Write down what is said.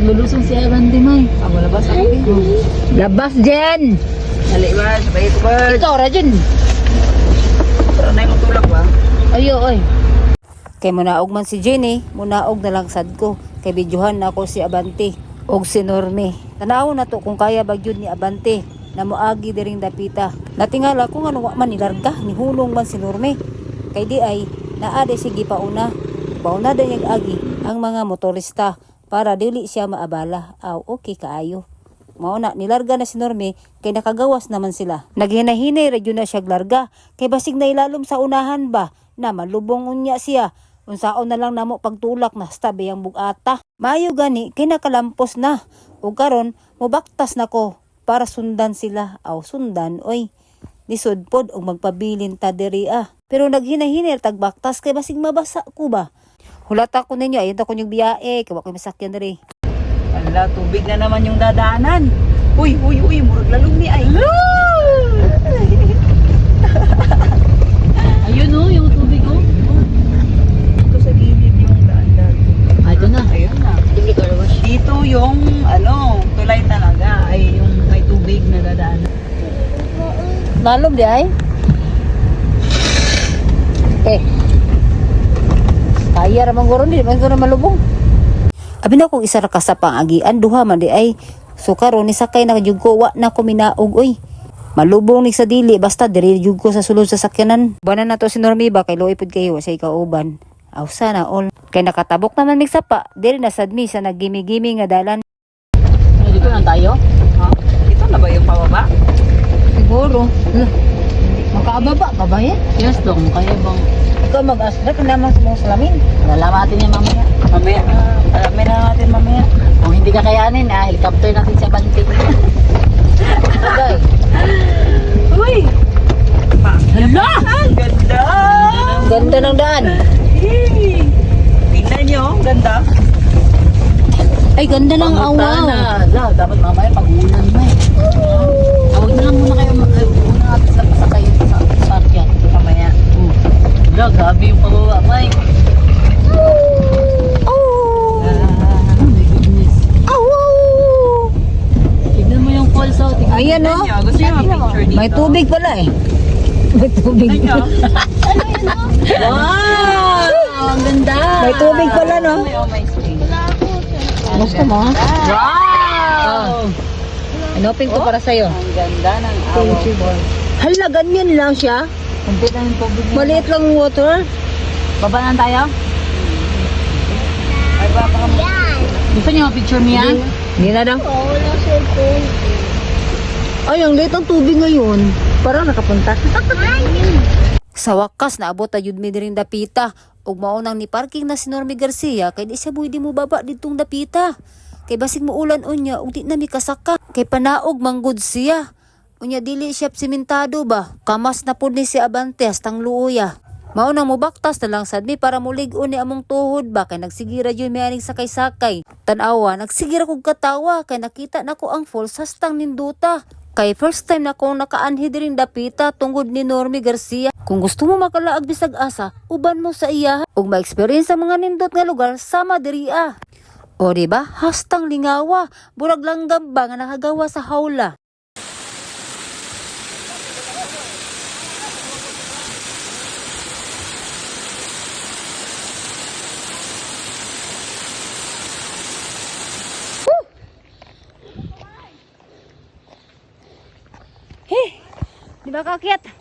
Lulusong si Evan di may. Ang malabas ako dito. Labas, Jen! Dali ba? Sabay ko ba? Ito, ora, Jen! Para na yung tulak ba? Ayo, oy. Kay munaog man si Jenny, munaog na lang sad ko. Kay bidyohan na ako si Abante og si Norme. Tanaw na to kung kaya bagyod ni Abante na moagi diring dapita. Natingala kung ano wa man nilarga, ni hulong man si Norme. Kay di ay naade sige pauna. Pauna din yung agi ang mga motorista para dili siya maabala. Aw, okay kaayo. Mao na nilarga na si Norme kay nakagawas naman sila. Naghinahinay radyo na siya larga kay basig na ilalom sa unahan ba na malubong unya siya. Unsaon na lang namo pagtulak na stabi ang bugata. Mayo gani kay nakalampos na. Ug karon mobaktas na ko para sundan sila. Aw sundan oy. Lisod pod og magpabilin ta diri ah. Pero naghinahinay tagbaktas kay basig mabasa ko ba. Hulata ko ninyo ayon ta ko yung biyae kay wa koy masakyan diri. Ala, tubig na naman yung dadaanan. Uy, uy, uy, murag lalong ni ay. Ayun oh, yung tubig oh. Ito sa gilid yung daan. Ay, ito na. Ayun na. Ko Dito yung, ano, tulay talaga ay yung may tubig na dadaanan. Nalom di ay? Eh. Kaya ramang guro di man guro malubong. Abi na kung isa ra ka sa pangagian duha man di ay. So karon ni sakay na jud ko wa na ko minaog oy. Malubong ni sa dili basta diri jud ko sa sulod sa sakyanan. Bana na to si Normie ba kay luoy pud kayo say kauban. Aw sana all. Kay nakatabok naman mig sapa, diri na sadmi sa naggimi-gimi nga dalan. Ano, dito lang tayo? Ha? Ito na ba yung pababa? Siguro. Makaababa ka ba eh? Yes, dong. Kaya bang Ikaw mag-astra ka naman sa mga salamin. lalamatin niya mamaya? Mamaya, ah, alamin na natin mamaya. Kung hindi ka kayanin, ah, helicopter natin sa Banting. Agay. Uy! Hala! Ang ganda! Ganda ng daan. Hey! Tingnan nyo, ang ganda. Ay, ganda ng awaw. Hala, dapat mamaya pag-ulan mo eh. Tawag na lang muna kayo. mag- eh, Una natin sa sa kayo sa sakyan. Mamaya. Hmm. Hala, grabe yung pababa, Mike. Oh! Oh my goodness. Tignan mo yung falls out. Tignan Ayan Tingnan oh. nyo, gusto picture dito? May tubig pala eh. May tubig. Tingnan nyo. Wow! Ang ganda! May tubig pala no. Oh, may screen. Gusto mo? Wow! Inopin ko para sa'yo. Ang ganda ng awa. Hala, ganyan lang siya. Kumpit na yung tubig niya. Maliit lang yung water. Baba na tayo? Ay, baka mo. Gusto niyo ma-picture mo yan? Hindi na daw. Ay, ang liit ang tubig ngayon. Parang nakapunta. Sa wakas, naabot na yun mi rin dapita. Ug maunang ni parking na si Normie Garcia, kay di siya buhay di mo baba ditong dapita. Kay basig mo ulan unya, ug di na mi kasaka. Kay panaog manggod siya. Unya dili siya simentado ba? Kamas na pud ni si Abante hastang luoya. Maunang mo baktas na lang sad mi para mulig-on ni among tuhod ba kay nagsigira yun may aning sakay-sakay. Tanawa, nagsigira kog katawa kay nakita nako ang falls hastang ninduta. Kay first time na kong nakaanhi diring dapita tungod ni Normie Garcia. Kung gusto mo makalaag bisag asa, uban mo sa iya ug ma-experience ang mga nindot nga lugar sama diri ah. O di? Hastang lingawa, burag lang gamba nga nakagawa sa hawla. Di ba kakyat?